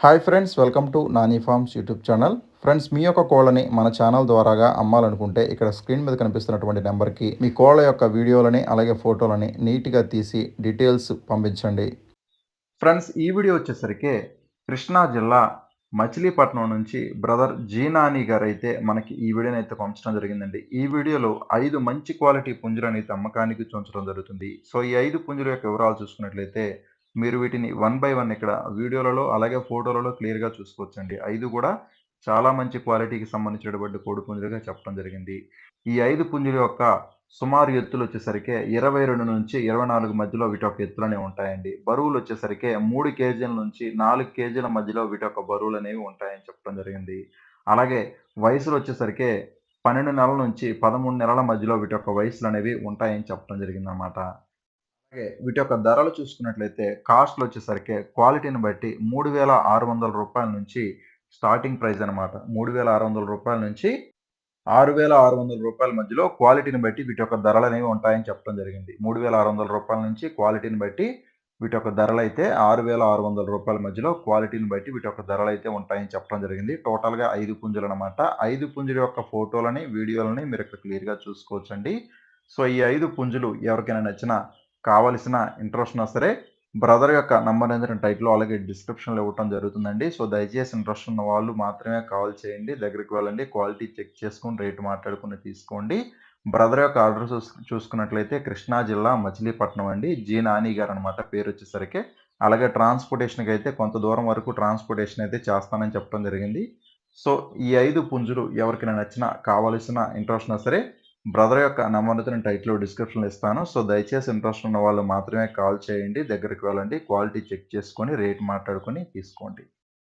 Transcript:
Hi friends welcome to Nani farms YouTube channel friends మీ యొక్క కోళ్ళని మన ఛానల్ ద్వారాగా అమ్మాలనుకుంటే ఇక్కడ స్క్రీన్ మీద కనిపిస్తున్నటువంటి నెంబర్కి మీ కోళ్ళ యొక్క వీడియోలని అలాగే ఫోటోలని నీట్గా తీసి డీటెయిల్స్ పంపించండి. ఫ్రెండ్స్ ఈ వీడియో వచ్చేసరికి కృష్ణా జిల్లా మచిలీపట్నం నుంచి బ్రదర్ జీనాని గారు అయితే మనకి ఈ వీడియోని అయితే పంచడం జరిగిందండి. ఈ వీడియోలో ఐదు మంచి క్వాలిటీ పుంజులని అయితే అమ్మకానికి చూంచడం జరుగుతుంది. సో ఈ ఐదు పుంజుల యొక్క వివరాలు చూసుకున్నట్లయితే మీరు వీటిని వన్ బై వన్ ఇక్కడ వీడియోలలో అలాగే ఫోటోలలో క్లియర్గా చూసుకోవచ్చండి. ఐదు కూడా చాలా మంచి క్వాలిటీకి సంబంధించినటువంటి కోడి పుంజులుగా చెప్పడం జరిగింది. ఈ ఐదు పుంజుల యొక్క సుమారు ఎత్తులు వచ్చేసరికి ఇరవై రెండు నుంచి ఇరవై నాలుగు మధ్యలో వీటి యొక్క ఎత్తులు ఉంటాయండి. బరువులు వచ్చేసరికి మూడు కేజీల నుంచి నాలుగు కేజీల మధ్యలో వీటి యొక్క బరువులు అనేవి ఉంటాయని చెప్పడం జరిగింది. అలాగే వయసులు వచ్చేసరికి పన్నెండు నెలల నుంచి పదమూడు నెలల మధ్యలో వీటి యొక్క వయసులు అనేవి ఉంటాయని చెప్పడం జరిగిందన్నమాట. అలాగే వీటి యొక్క ధరలు చూసుకున్నట్లయితే కాస్ట్లు వచ్చేసరికి క్వాలిటీని బట్టి మూడు వేల ఆరు వందల రూపాయల నుంచి స్టార్టింగ్ ప్రైస్ అనమాట మూడు వేల ఆరు వందల రూపాయల నుంచి ఆరు వేల ఆరు వందల రూపాయల మధ్యలో క్వాలిటీని బట్టి వీటి యొక్క ధరలు అనేవి ఉంటాయని చెప్పడం జరిగింది. మూడు వేల ఆరు వందల రూపాయల నుంచి క్వాలిటీని బట్టి వీటి యొక్క ధరలు అయితే ఆరు వేల ఆరు వందల రూపాయల మధ్యలో క్వాలిటీని బట్టి వీటి యొక్క ధరలు అయితే ఉంటాయని చెప్పడం జరిగింది. టోటల్గా ఐదు పుంజులు అనమాట ఐదు పుంజుల యొక్క ఫోటోలని వీడియోలని మీరు ఇక్కడ క్లియర్గా చూసుకోవచ్చండి. సో ఈ ఐదు పుంజులు ఎవరికైనా నచ్చినా కావలసిన ఇంట్రెస్ట్ ఉన్నా సరే బ్రదర్ యొక్క నంబర్ అనేది టైట్లో అలాగే డిస్క్రిప్షన్లో ఇవ్వటం జరుగుతుందండి. సో దయచేసి ఇంట్రెస్ట్ ఉన్న వాళ్ళు మాత్రమే కాల్ చేయండి. దగ్గరికి వెళ్ళండి క్వాలిటీ చెక్ చేసుకుని రేటు మాట్లాడుకుని తీసుకోండి. బ్రదర్ యొక్క ఆర్డర్ చూసుకున్నట్లయితే కృష్ణా జిల్లా మచిలీపట్నం అండి. జీ నాని గారు అనమాట పేరు వచ్చేసరికి. అలాగే ట్రాన్స్పోర్టేషన్కి అయితే కొంత దూరం వరకు ట్రాన్స్పోర్టేషన్ అయితే చేస్తానని చెప్పడం జరిగింది. సో ఈ ఐదు పుంజులు ఎవరికైనా నచ్చినా కావలసిన ఇంట్రెస్ట్ ఉన్నా సరే బ్రదర్ యొక్క నెంబర్ టైటిల్ టైట్లో డిస్క్రిప్షన్లో ఇస్తాను. సో దయచేసి ఇంట్రెస్ట్ ఉన్న వాళ్ళు మాత్రమే కాల్ చేయండి. దగ్గరికి వెళ్ళండి. క్వాలిటీ చెక్ చేసుకొని రేట్ మాట్లాడుకొని తీసుకోండి.